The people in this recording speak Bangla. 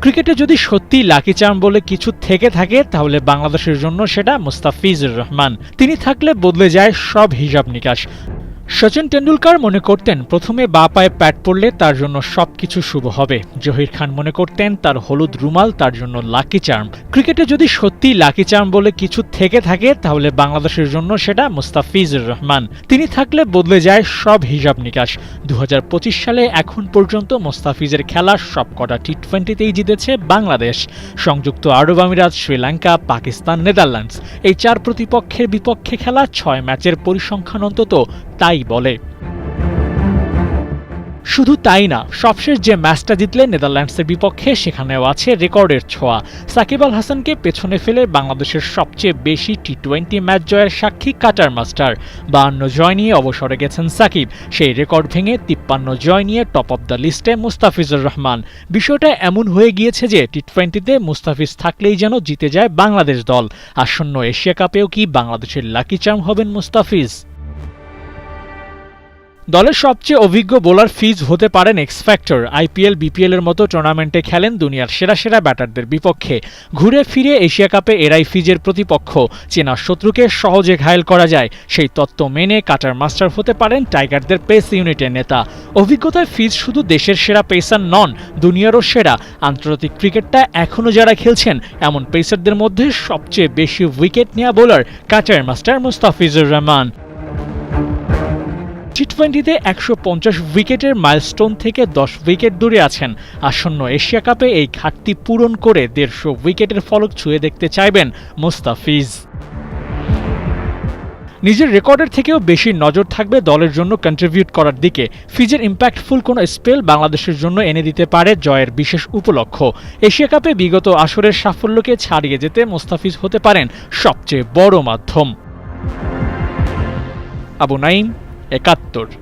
ক্রিকেটে যদি সত্যি লাকি চার্ম বলে কিছু থেকে থাকে, তাহলে বাংলাদেশের জন্য সেটা মুস্তাফিজুর রহমান। তিনি থাকলে বদলে যায় সব হিসাব নিকাশ। সচিন টেন্ডুলকার মনে করতেন প্রথমে বা পায়ে প্যাট পড়লে তার জন্য সবকিছু শুভ হবে। জহির খান মনে করতেন তার হলুদ রুমাল তার জন্য লাকি চার্ম। ক্রিকেটে যদি সত্যি লাকি চার্ম বলে কিছু থেকে থাকে, তাহলে বাংলাদেশের জন্য সেটা মুস্তাফিজুর রহমান। তিনি থাকলে বদলে যায় সব হিসাব নিকাশ। দু হাজার পঁচিশ সালে এখন পর্যন্ত মোস্তাফিজের খেলা সবকটা টি টোয়েন্টিতেই জিতেছে বাংলাদেশ। সংযুক্ত আরব আমিরাত, শ্রীলঙ্কা, পাকিস্তান, নেদারল্যান্ডস। এই চার প্রতিপক্ষের বিপক্ষে খেলা ছয় ম্যাচের পরিসংখ্যান অন্তত, তাই বলে। শুধু তাই না, সবশেষ যে ম্যাচটা জিতলেন নেদারল্যান্ডসের বিপক্ষে সেখানেও আছে রেকর্ডের ছোঁয়া। সাকিব আল হাসানকে পেছনে ফেলে বাংলাদেশের সবচেয়ে বেশি টি টোয়েন্টি ম্যাচ জয়ের সাক্ষী কাটার মাস্টার। বাহান্ন জয় নিয়ে অবসরে গেছেন সাকিব, সেই রেকর্ড ভেঙে তিপ্পান্ন জয় নিয়ে টপ অব দ্য লিস্টে মুস্তাফিজুর রহমান। বিষয়টা এমন হয়ে গিয়েছে যে টি টোয়েন্টিতে মুস্তাফিজ থাকলেই যেন জিতে যায় বাংলাদেশ দল। আসন্ন এশিয়া কাপেও কি বাংলাদেশের লাকি চার্ম হবেন মুস্তাফিজ? দলের সবচেয়ে অভিজ্ঞ বোলার ফিজ হতে পারেন এক্স ফ্যাক্টর আইপিএল, বিপিএল এর মতো টুর্নামেন্টে খেলেন দুনিয়ার সেরা সেরা ব্যাটারদের বিপক্ষে। ঘুরে ফিরে এশিয়া কাপে এরাই ফিজের প্রতিপক্ষ। চেনা শত্রুকে সহজে ঘায়েল করা যায়। সেই তত্ত্ব মেনে কাটার মাস্টার হতে পারেন টাইগারদের পেস ইউনিটের নেতা। অভিজ্ঞতায় ফিজ শুধু দেশের সেরা পেসার নন, দুনিয়ারও সেরা। আন্তর্জাতিক ক্রিকেটটা এখনও যারা খেলছেন, এমন পেসারদের মধ্যে সবচেয়ে বেশি উইকেট নেওয়া bowler cutter master Mustafizur Rahman. T টোয়েন্টিতে একশো পঞ্চাশ উইকেটের মাইলস্টোন থেকে দশ উইকেট দূরে আছেন। আসন্ন এশিয়া কাপে এই ঘাটতি পূরণ করে দেড়শো উইকেটের ফলক ছুঁয়ে দেখতে চাইবেন মুস্তাফিজ। নিজের রেকর্ডের থেকেও বেশি নজর থাকবে দলের জন্য কন্ট্রিবিউট করার দিকে। ফিজের ইম্প্যাক্টফুল কোনো স্পেল বাংলাদেশের জন্য এনে দিতে পারে জয়ের বিশেষ উপলক্ষ। এশিয়া কাপে বিগত আসরের সাফল্যকে ছাড়িয়ে যেতে মোস্তাফিজ হতে পারেন সবচেয়ে বড় মাধ্যম। আবু নাইম é 14.